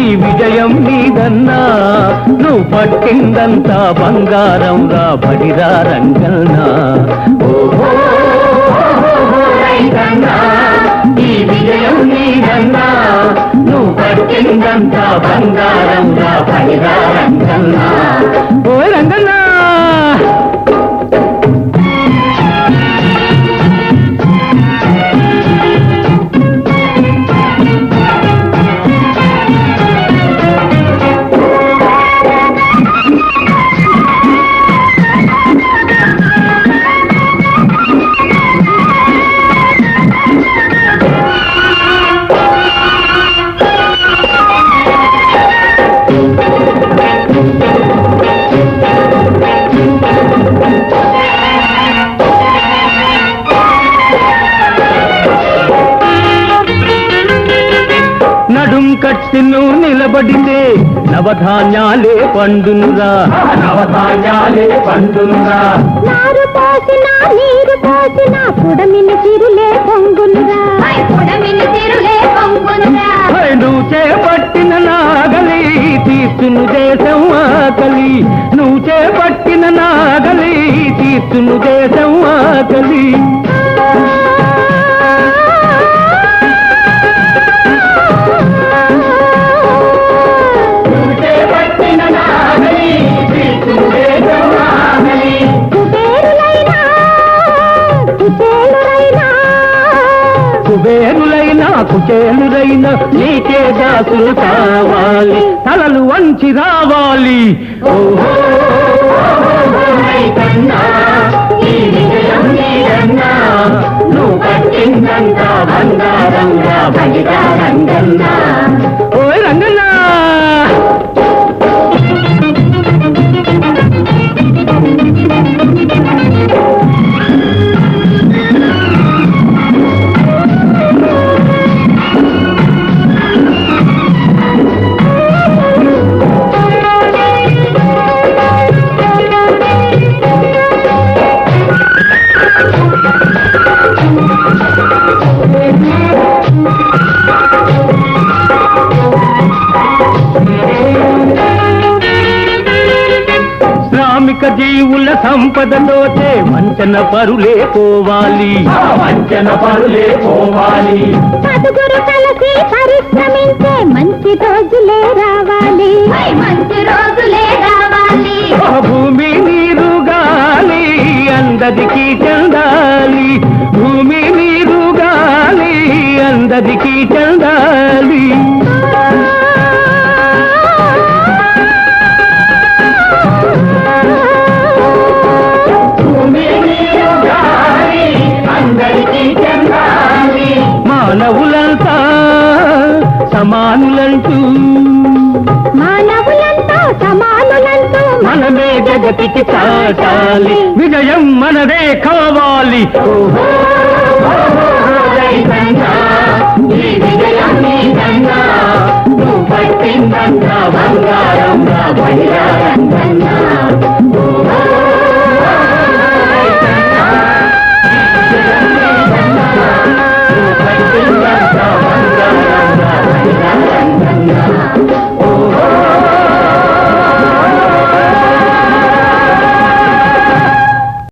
ఈ విజయం నీదన్నా నువ్వు పట్టిందంతా బంగారం రా బడిరా రంగన్నా. ఈ విజయం నీదన్నా నువ్వు పట్టిందంతా బంగారం రా బడిరా రంగన్నా. ఓ రంగన్నా. నువ్వు నిలబడితే నవధాన్యాలే పండునురా. నవధాన్యాలే పండునురా. నారు పోసిన నీరు పోసిన పుడమిని చిరులే పొంగునురా. పుడమిని చిరులే పొంగునురా. నువ్వు చేపట్టిన నాగలి తీర్చును దేశం ఆకలి. నువ్వు చేపట్టిన నాగలి తీర్చును దేశం ఆకలి. కుబేరులైనా. కుచేలురైనా నీకే దాసులు కావాలి. తలలు వంచి రావాలి. ఓహో. నువ్వు బంగారంగా రంగన్నా జీవుల సంపదతోటే వంచన పరులే పోవాలి. వంచన పరులే పోవాలి. పదుగురు కలిసి పరిశ్రమించే మంచి రోజులే రావాలి. మంచి రోజులే రావాలి. భూమి నీరు గాలి అందరికి సమానులంటూ మానవులంతా సమానులంటూ మనమే జగతికి చాటాలి. విజయం మనదే కావాలి. ఈ విజయం. నువ్వు పట్టిందంతా